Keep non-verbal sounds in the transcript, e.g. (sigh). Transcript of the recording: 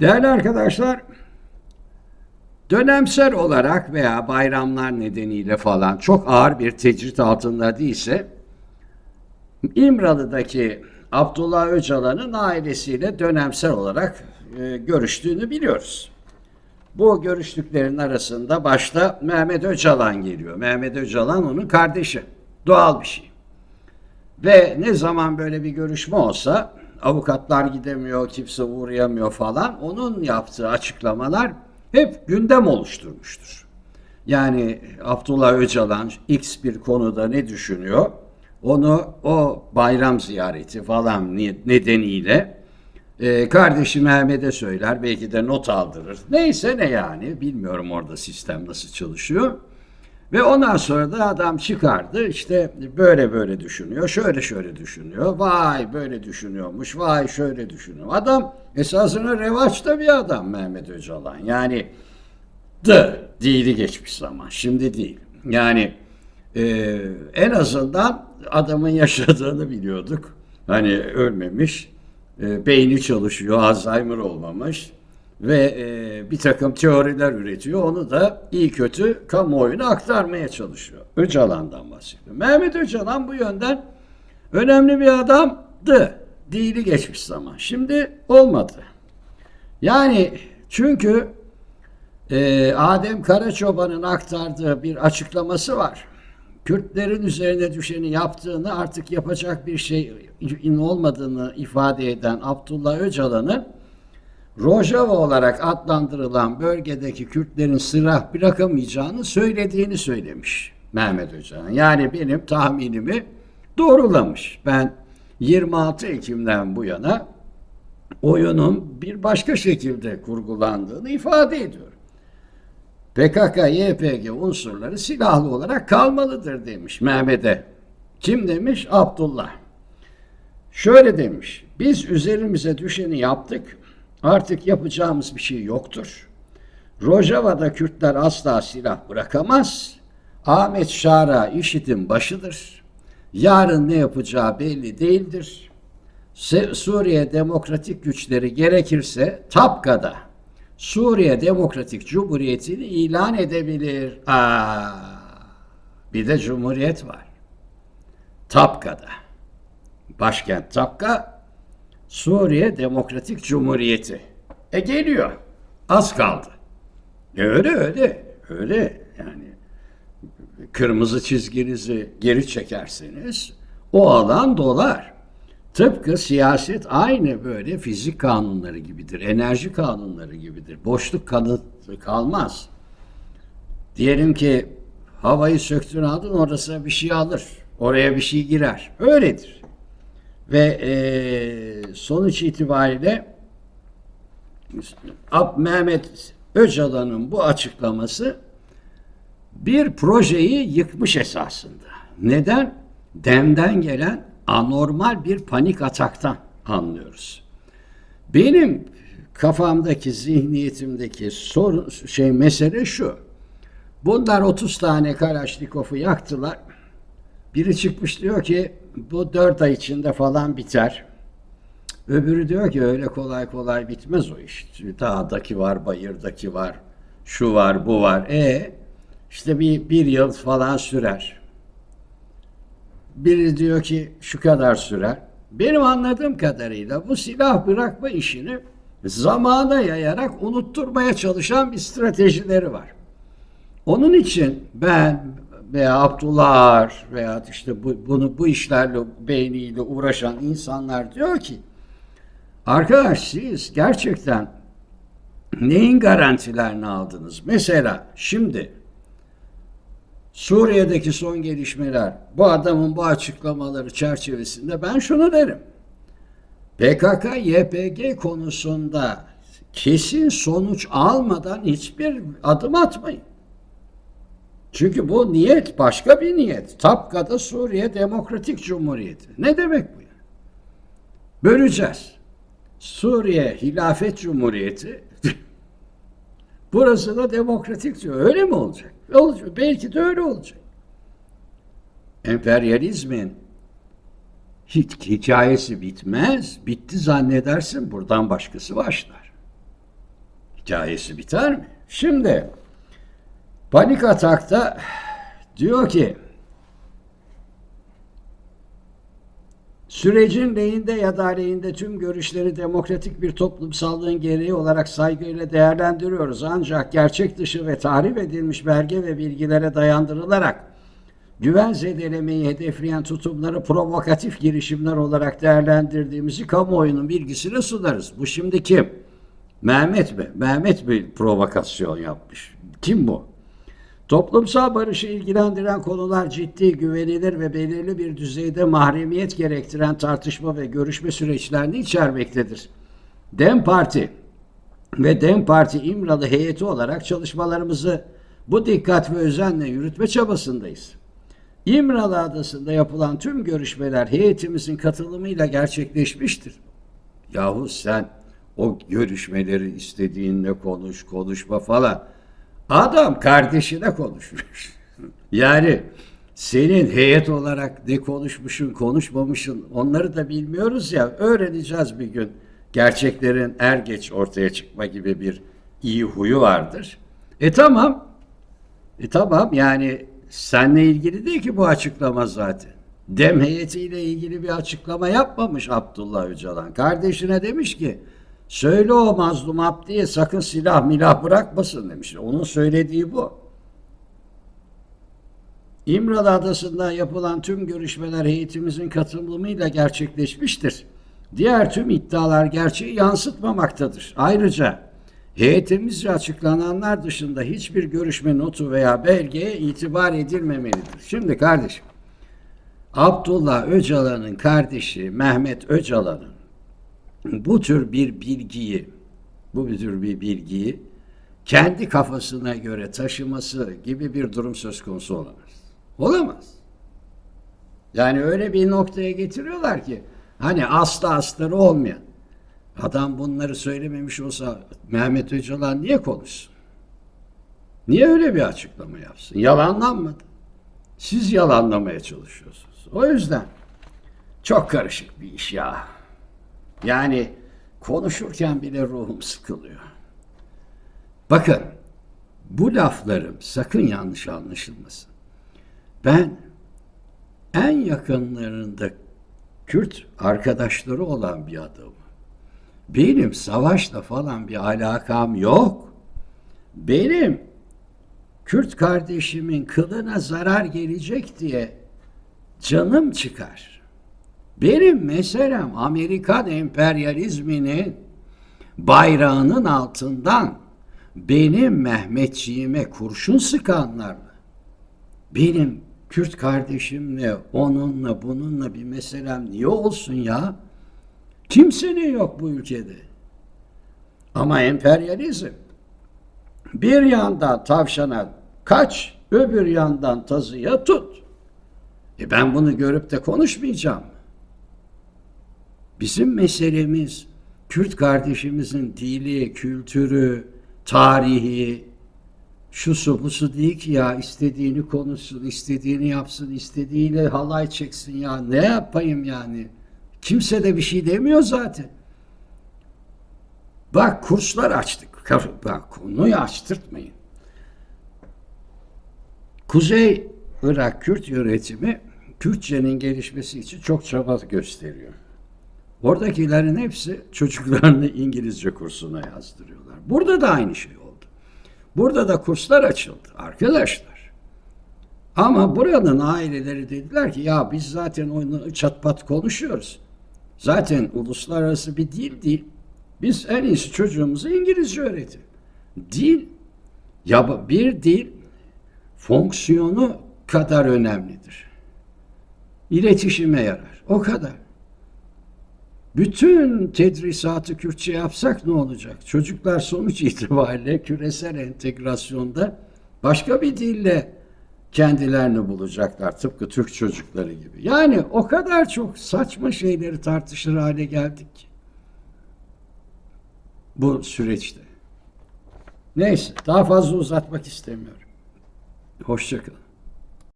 Değerli arkadaşlar, dönemsel olarak veya bayramlar nedeniyle falan çok ağır bir tecrit altında değilse İmralı'daki Abdullah Öcalan'ın ailesiyle dönemsel olarak e, görüştüğünü biliyoruz. Bu görüştüklerin arasında başta Mehmet Öcalan geliyor. Mehmet Öcalan onun kardeşi. Doğal bir şey. Ve ne zaman böyle bir görüşme olsa avukatlar gidemiyor, kimse uğrayamıyor falan. Onun yaptığı açıklamalar hep gündem oluşturmuştur. Yani Abdullah Öcalan X bir konuda ne düşünüyor? Onu o bayram ziyareti falan ni- nedeniyle e, kardeşi Mehmet'e söyler, belki de not aldırır. Neyse ne yani, bilmiyorum orada sistem nasıl çalışıyor. Ve ondan sonra da adam çıkardı işte böyle böyle düşünüyor, şöyle şöyle düşünüyor, vay böyle düşünüyormuş, vay şöyle düşünüyor. Adam esasında revaçta bir adam Mehmet Öcalan. Yani dı değili geçmiş zaman, şimdi değil. Yani e, en azından adamın (laughs) yaşadığını biliyorduk. Hani ölmemiş, e, beyni çalışıyor, Alzheimer olmamış ve e, bir takım teoriler üretiyor. Onu da iyi kötü kamuoyuna aktarmaya çalışıyor. Öcalan'dan bahsediyor. Mehmet Öcalan bu yönden önemli bir adamdı. Değili geçmiş zaman. Şimdi olmadı. Yani çünkü e, Adem Karaçoban'ın aktardığı bir açıklaması var. Kürtlerin üzerine düşeni yaptığını artık yapacak bir şeyin olmadığını ifade eden Abdullah Öcalan'ın Rojava olarak adlandırılan bölgedeki Kürtlerin silah bırakamayacağını söylediğini söylemiş Mehmet Öcalan. Yani benim tahminimi doğrulamış. Ben 26 Ekim'den bu yana oyunun bir başka şekilde kurgulandığını ifade ediyorum. PKK, YPG unsurları silahlı olarak kalmalıdır demiş Mehmet'e. Kim demiş? Abdullah. Şöyle demiş. Biz üzerimize düşeni yaptık. Artık yapacağımız bir şey yoktur. Rojava'da Kürtler asla silah bırakamaz. Ahmet Şara işitin başıdır. Yarın ne yapacağı belli değildir. Suriye Demokratik Güçleri gerekirse Tapka'da Suriye Demokratik Cumhuriyeti'ni ilan edebilir. Aa, bir de cumhuriyet var. Tapka'da. Başkent Tapka, Suriye Demokratik Cumhuriyeti. E geliyor. Az kaldı. E öyle öyle. Öyle yani. Kırmızı çizginizi geri çekerseniz o alan dolar. Tıpkı siyaset aynı böyle fizik kanunları gibidir, enerji kanunları gibidir. Boşluk kanıt kalmaz. Diyelim ki havayı söktün aldın orasına bir şey alır. Oraya bir şey girer. Öyledir. Ve eee, sonuç itibariyle Ab Mehmet Öcalan'ın bu açıklaması bir projeyi yıkmış esasında. Neden? Demden gelen anormal bir panik ataktan anlıyoruz. Benim kafamdaki, zihniyetimdeki sorun, şey mesele şu. Bunlar 30 tane Kalaşnikov'u yaktılar. Biri çıkmış diyor ki bu 4 ay içinde falan biter. Öbürü diyor ki öyle kolay kolay bitmez o iş. Dağdaki var, bayırdaki var, şu var, bu var. E işte bir, bir yıl falan sürer. Biri diyor ki şu kadar sürer. Benim anladığım kadarıyla bu silah bırakma işini zamana yayarak unutturmaya çalışan bir stratejileri var. Onun için ben veya Abdullah veya işte bu, bunu bu işlerle beyniyle uğraşan insanlar diyor ki arkadaş siz gerçekten neyin garantilerini aldınız? Mesela şimdi Suriye'deki son gelişmeler, bu adamın bu açıklamaları çerçevesinde ben şunu derim. PKK, YPG konusunda kesin sonuç almadan hiçbir adım atmayın. Çünkü bu niyet başka bir niyet. Tapka'da Suriye Demokratik Cumhuriyeti. Ne demek bu? Böleceğiz. Suriye Hilafet Cumhuriyeti (laughs) Burası da demokratik diyor. Öyle mi olacak? Olacak. Belki de öyle olacak. Emperyalizmin hiç hikayesi bitmez. Bitti zannedersin buradan başkası başlar. hikayesi biter mi? Şimdi panik atakta diyor ki Sürecin lehinde ya da aleyhinde tüm görüşleri demokratik bir toplumsallığın gereği olarak saygıyla değerlendiriyoruz. Ancak gerçek dışı ve tahrip edilmiş belge ve bilgilere dayandırılarak güven zedelemeyi hedefleyen tutumları provokatif girişimler olarak değerlendirdiğimizi kamuoyunun bilgisine sunarız. Bu şimdi kim? Mehmet mi? Mehmet bir provokasyon yapmış. Kim bu? Toplumsal barışı ilgilendiren konular ciddi, güvenilir ve belirli bir düzeyde mahremiyet gerektiren tartışma ve görüşme süreçlerini içermektedir. Dem Parti ve Dem Parti İmralı heyeti olarak çalışmalarımızı bu dikkat ve özenle yürütme çabasındayız. İmralı Adası'nda yapılan tüm görüşmeler heyetimizin katılımıyla gerçekleşmiştir. Yahu sen o görüşmeleri istediğinle konuş, konuşma falan. Adam kardeşine konuşmuş. yani senin heyet olarak ne konuşmuşsun, konuşmamışsın onları da bilmiyoruz ya. Öğreneceğiz bir gün. Gerçeklerin er geç ortaya çıkma gibi bir iyi huyu vardır. E tamam. E tamam yani seninle ilgili değil ki bu açıklama zaten. Dem heyetiyle ilgili bir açıklama yapmamış Abdullah Öcalan. Kardeşine demiş ki söyle o mazlum Abdi'ye sakın silah milah bırakmasın demiş. Onun söylediği bu. İmralı Adası'nda yapılan tüm görüşmeler heyetimizin katılımıyla gerçekleşmiştir. Diğer tüm iddialar gerçeği yansıtmamaktadır. Ayrıca heyetimizce açıklananlar dışında hiçbir görüşme notu veya belgeye itibar edilmemelidir. Şimdi kardeşim, Abdullah Öcalan'ın kardeşi Mehmet Öcalan'ın bu tür bir bilgiyi, bu tür bir bilgiyi kendi kafasına göre taşıması gibi bir durum söz konusu olamaz. Olamaz. Yani öyle bir noktaya getiriyorlar ki hani asla astarı olmayan adam bunları söylememiş olsa Mehmet Öcalan niye konuşsun? Niye öyle bir açıklama yapsın? Yalanlanmadı. Siz yalanlamaya çalışıyorsunuz. O yüzden çok karışık bir iş ya. Yani konuşurken bile ruhum sıkılıyor. Bakın bu laflarım sakın yanlış anlaşılmasın. Ben en yakınlarında Kürt arkadaşları olan bir adamım. Benim savaşla falan bir alakam yok. Benim Kürt kardeşimin kılına zarar gelecek diye canım çıkar. Benim meselem Amerikan emperyalizminin bayrağının altından benim Mehmetçiğime kurşun sıkanlarla, benim Kürt kardeşimle, onunla, bununla bir meselem niye olsun ya? Kimsenin yok bu ülkede. Ama emperyalizm bir yandan tavşana kaç, öbür yandan tazıya tut. E ben bunu görüp de konuşmayacağım. Bizim meselemiz Kürt kardeşimizin dili, kültürü, tarihi, şu su bu su değil ki ya istediğini konuşsun, istediğini yapsın, istediğiyle halay çeksin ya ne yapayım yani. Kimse de bir şey demiyor zaten. Bak kurslar açtık. Bak konuyu açtırtmayın. Kuzey Irak Kürt yönetimi Kürtçenin gelişmesi için çok çaba gösteriyor. Oradakilerin hepsi çocuklarını İngilizce kursuna yazdırıyorlar. Burada da aynı şey oldu. Burada da kurslar açıldı arkadaşlar. Ama buranın aileleri dediler ki ya biz zaten onu çatpat konuşuyoruz. Zaten uluslararası bir dil değil. Biz en iyisi çocuğumuza İngilizce öğretin. Dil, ya bir dil fonksiyonu kadar önemlidir. İletişime yarar. O kadar. Bütün tedrisatı Kürtçe yapsak ne olacak? Çocuklar sonuç (laughs) itibariyle küresel entegrasyonda başka bir dille kendilerini bulacaklar. Tıpkı Türk çocukları gibi. Yani o kadar çok saçma şeyleri tartışır hale geldik ki. Bu süreçte. Neyse daha fazla uzatmak istemiyorum. Hoşçakalın.